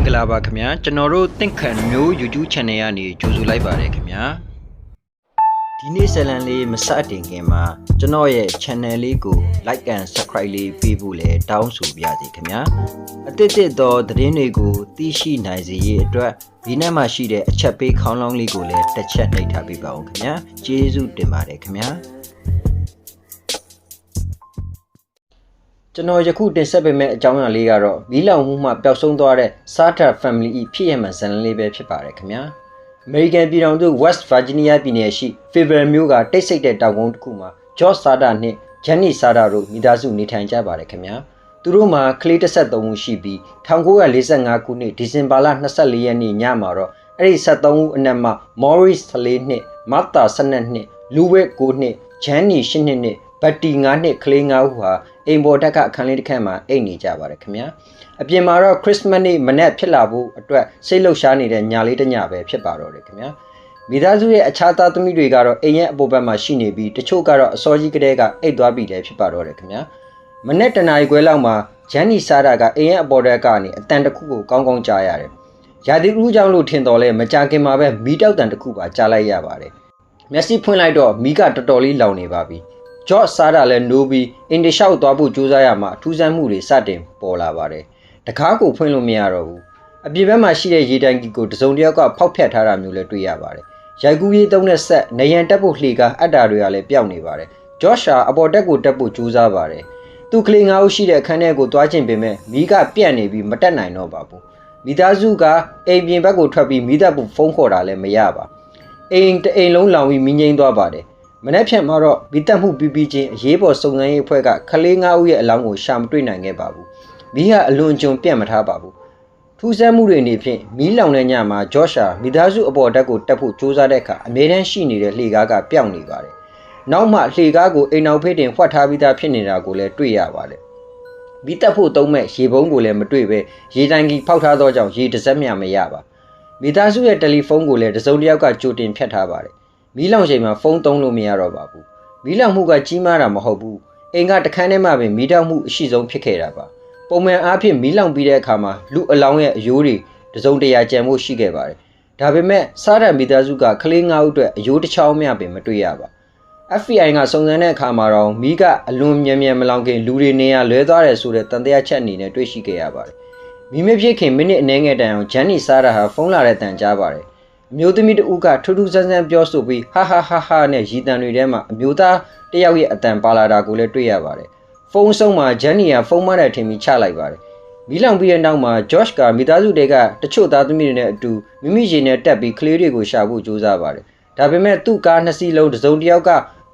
င်္ဂလာပါခင်ဗျာကျွန်တော်တို့တင့်ခံမျိုး YouTube channel ကနေကြိုဆိုလိုက်ပါတယ်ခင်ဗျာဒီနေ့ဇာတ်လမ်းလေးမစတင်ခင်မှာကျွန်တော်ရဲ့ channel လေးကို like and subscribe လေးပေးဖို့လည်းတောင်းဆိုပါရစေခင်ဗျာအတစ်တစ်သောသတင်းတွေကိုသိရှိနိုင်စေရေးအတွက်ဒီနေ့မှာရှိတဲ့အချက်ပေးခေါင်းလောင်းလေးကိုလည်းတစ်ချက်နှိပ်ထားပေးပါဦးခင်ဗျာကျေးဇူးတင်ပါတယ်ခင်ဗျာ ကျွန်တော်ယခုတင်ဆက်ပေးမယ့်အကြောင်းအရာလေးကတော့မီးလောင်မှုမှပျောက်ဆုံးသွားတဲ့ Sartre Family ၏ဖြစ်ရမှန်ဇာတ်လမ်းလေးပဲဖြစ်ပါတယ်ခင်ဗျာ။ American ပြည်ထောင်စု West Virginia ပြည်နယ်ရှိ Fayetteville မြို့ကတိတ်ဆိတ်တဲ့တောင်ကုန်းတစ်ခုမှာ George Sartre နှင့် Jenny Sartre တို့မိသားစုနေထိုင်ကြပါတယ်ခင်ဗျာ။သူတို့မှာကလေး13ဦးရှိပြီး1945ခုနှစ်ဒီဇင်ဘာလ24ရက်နေ့ညမှာတော့အဲ့ဒီ73ဦးအနက်မှာ Maurice 14နှစ် Martha 12နှစ် Louis 9နှစ် Jenny 8နှစ်နဲ့ ဘတ်တီ9နှစ်ကလေး9ဦးဟာအိမ်ပေါ်တက်ကအခန်းလေးတစ်ခန်းမှာအိတ်နေကြပါတယ်ခင်ဗျာအပြင်မှာတော့ခရစ်စမတ်နေ့မနေ့ဖြစ်လာဖို့အတွက်စိတ်လှုပ်ရှားနေတဲ့ညာလေးတစ်ညပဲဖြစ်ပါတော့တယ်ခင်ဗျာမိသားစုရဲ့အခြားသားသမီးတွေကတော့အိမ်ရဲ့အပေါ်ဘက်မှာရှိနေပြီးတချို့ကတော့အစောကြီးကတည်းကအိတ်သွားပြီလည်းဖြစ်ပါတော့တယ်ခင်ဗျာမနေ့တနာရီခွဲလောက်မှာဂျန်နီဆာရာကအိမ်ရဲ့အပေါ်တက်ကနေအတန်တစ်ခုကိုကောင်းကောင်းကြားရတယ်ရာသီဥတုကြောင့်လို့ထင်တော်လဲမကြခင်မှာပဲမီးတောက်တန်တစ်ခုပါကြားလိုက်ရပါတယ်မျက်စိဖွင့်လိုက်တော့မီးကတော်တော်လေးလောင်နေပါပြီ။ George စားတာလည်းနိုးပြီးအင်တလျှောက်သွားဖို့ကြိုးစားရမှာထူးဆန်းမှုတွေစတင်ပေါ်လာပါတယ်။တကားကိုဖွင့်လို့မရတော့ဘူး။အပြင်ဘက်မှာရှိတဲ့ရေတိုင်ကြီးကိုတစုံတစ်ယောက်ကဖောက်ဖျက်ထားတာမျိုးလည်းတွေ့ရပါတယ်။ရိုက်ကူးရေးသုံးတဲ့ဆက်နယံတက်ဖို့လှေကားအတ္တာတွေကလည်းပျောက်နေပါတယ်။ George ရှာအပေါ်တက်ကိုတက်ဖို့ကြိုးစားပါတယ်။သူကလေးငါးဦးရှိတဲ့အခန်းထဲကိုသွားခြင်းပင်မဲ့မီးကပြန့်နေပြီးမတက်နိုင်တော့ပါဘူး။မိသားစုကအိမ်ပြင်ဘက်ကိုထွက်ပြီးမိသားစုဖုန်းခေါ်တာလည်းမရပါ။အိမ်တအိမ်လုံးလောင်ပြီးမီးငိမ့်သွားပါတယ်။ မနေ့ဖြန်မှာတော့မိသက်မှုပြီးပြီးချင်းအရေးပေါ်စုံစမ်းရေးအဖွဲ့ကခလေးငါးဦးရဲ့အလောင်းကိုရှာမတွေ့နိုင်ခဲ့ပါဘူး။မီးဟာအလွန်ကျွံပြန့်မထားပါဘူး။ထူးဆန်းမှုတွေအနေဖြင့်မီးလောင်တဲ့ညမှာဂျော့ရှာမိသားစုအပေါ်တက်ကိုတက်ဖို့ကြိုးစားတဲ့အခါအမြဲတမ်းရှိနေတဲ့လှေကားကပျောက်နေပါတယ်။နောက်မှလှေကားကိုအိမ်နောက်ဖေးတင်ဖွက်ထားပြီးသားဖြစ်နေတာကိုလည်းတွေ့ရပါတယ်။မိတက်ဖို့သုံးမဲ့ရေပုံးကိုလည်းမတွေ့ပဲရေတိုင်ကြီးဖောက်ထားသောကြောင့်ရေတစ်စက်မျှမရပါ။မိသားစုရဲ့တယ်လီဖုန်းကိုလည်းတစုံတစ်ယောက်ကကြိုတင်ဖြတ်ထားပါတယ်။ မီးလောင်ချိန်မှာဖုန်းသုံးလို့မရတော့ပါဘူး။မီးလောင်မှုကကြီးမားတာမဟုတ်ဘူး။အိမ်ကတခန်းထဲမှာပင်မီးတောက်မှုအရှိဆုံးဖြစ်ခဲ့တာပါ။ပုံမှန်အားဖြင့်မီးလောင်ပြီးတဲ့အခါမှာလူအလောင်းရဲ့အယိုးတွေတစုံတရာကြံမှုရှိခဲ့ပါတယ်။ဒါပေမဲ့စားရမိသားစုကကလေးငါးဦးအတွက်အယိုးတစ်ချောင်းမျှပင်မတွေ့ရပါ။ FBI ကစုံစမ်းတဲ့အခါမှာတော့မီးကအလွန်မြန်မြန်မလောင်ခင်လူတွေနေရလွဲသွားတယ်ဆိုတဲ့တန်တရားချက်အနေနဲ့တွေ့ရှိခဲ့ရပါတယ်။မီးမဖြစ်ခင်မိနစ်အနည်းငယ်တန်အောင်ဂျန်နီစားရာဟာဖုန်းလာတဲ့တန်ကြားပါတယ်။ အမျိုးသမီးတဦးကထူးထူးဆန်းဆန်းပြောဆိုပြီးဟာဟာဟာဟာနဲ့ရည်တံတွေထဲမှာအမျိုးသားတယောက်ရဲ့အတန်ပါလာတာကိုလည်းတွေ့ရပါတယ်။ဖုန်းဆုံးမှာဂျန်နီကဖုန်းမတဲ့ထင်ပြီးချလိုက်ပါတယ်။မီးလောင်ပြီးတဲ့နောက်မှာဂျော့ချ်ကမိသားစုတွေကတချို့သားသမီးတွေနဲ့အတူမိမိရေနဲ့တက်ပြီးကလေးတွေကိုရှာဖို့ကြိုးစားပါတယ်။ဒါပေမဲ့သူ့ကားနှစ်စီးလုံးတစ်စုံတစ်ယောက်က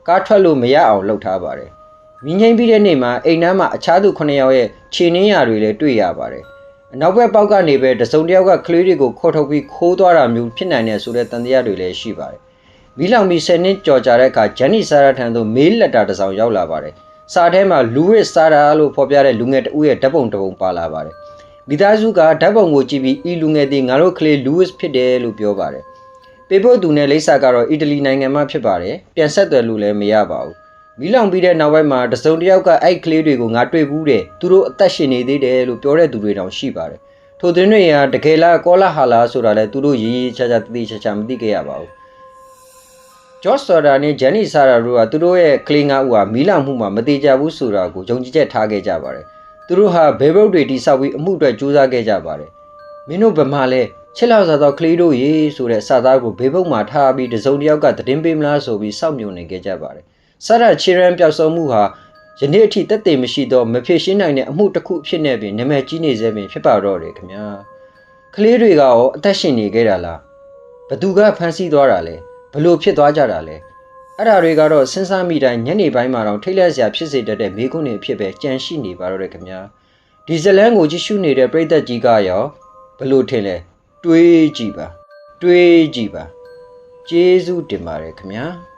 ကားထွက်လို့မရအောင်လှုပ်ထားပါတယ်။မိငိမ့်ပြီးတဲ့နေ့မှာအိမ်နှမ်းမှာအခြားသူ9ယောက်ရဲ့ခြေနှင်းရာတွေလည်းတွေ့ရပါတယ်။ အနောက်ဘက်ပေါက်ကနေပဲတစုံတစ်ယောက်ကကလေးတွေကိုခေါ်ထုတ်ပြီးခိုးသွားတာမျိုးဖြစ်နိုင်တဲ့ဆိုတဲ့တန်တရားတွေလည်းရှိပါတယ်။မီးလောင်ပြီး10နှစ်ကြော်ကြာတဲ့အခါဂျန်နီဆာရာထံသို့မေးလက်တာတစ်စောင်ရောက်လာပါတယ်။စာထဲမှာလူရစ်ဆာရာလို့ဖော်ပြတဲ့လူငယ်တဦးရဲ့ဓာတ်ပုံတစ်ပုံပါလာပါတယ်။မိသားစုကဓာတ်ပုံကိုကြည့်ပြီးဤလူငယ်သည်ငါတို့ကလေးလူးစ်ဖြစ်တယ်လို့ပြောပါတယ်။ပေဖို့သူနဲ့လိပ်စာကတော့အီတလီနိုင်ငံမှာဖြစ်ပါတယ်။ပြန်ဆက်သွယ်လို့လည်းမရပါဘူး။ မီးလောင်ပြီးတဲ့နောက်ပိုင်းမှာတစုံတစ်ယောက်ကအဲ့ကလေးတွေကိုငါတွေ့ဘူးတယ်။သူတို့အသက်ရှင်နေသေးတယ်လို့ပြောတဲ့သူတွေတောင်ရှိပါတယ်။ထိုသတင်းတွေကတကယ်လားကောလာဟာလာဆိုတာလည်းသူတို့ရေးရေးချာချာတတိချာချာမသိခဲ့ရပါဘူး။ဂျော့ဆော်ဒါနဲ့ဂျန်နီဆာရာတို့ကသူတို့ရဲ့ကလေးငါးဦးဟာမီးလောင်မှုမှာမသေးကြဘူးဆိုတာကိုယုံကြည်ချက်ထားခဲ့ကြပါတယ်။သူတို့ဟာဘဲဘုတ်တွေတိဆောက်ပြီးအမှုအတွက်ကြိုးစားခဲ့ကြပါတယ်။မင်းတို့ဗမာလဲချစ်လောက်စားသောကလေးတို့ရေဆိုတဲ့စာသားကိုဘေးဘုတ်မှာထားပြီးတစုံတစ်ယောက်ကသတင်းပေးမလားဆိုပြီးစောင့်မျှော်နေခဲ့ကြပါတယ်။ ဆရာချီရန်ပျောက်ဆုံးမှုဟာယနေ့အထိတက်တည်မရှိသောမဖြစ်ရှင်းနိုင်တဲ့အမှုတစ်ခုအဖြစ်နဲ့ပင်နာမည်ကြီးနေစေပင်ဖြစ်ပါတော့တယ်ခင်ဗျာ။ကလေးတွေကရောအသက်ရှင်နေခဲ့တာလား။ဘသူကဖမ်းဆီးသွားတာလဲ။ဘလို့ဖြစ်သွားကြတာလဲ။အဲ့ဒါတွေကတော့စဉ်းစားမိတိုင်းညနေပိုင်းမှာတော့ထိတ်လန့်စရာဖြစ်စေတတ်တဲ့မိကုန်းတွေဖြစ်ပဲကြံရှိနေပါတော့တယ်ခင်ဗျာ။ဒီဇလန်ကိုကြည့်ရှုနေတဲ့ပြည်သက်ကြီးကရောဘလို့ထင်လဲ။တွေးကြည့်ပါ။တွေးကြည့်ပါ။ကျေးဇူးတင်ပါတယ်ခင်ဗျာ။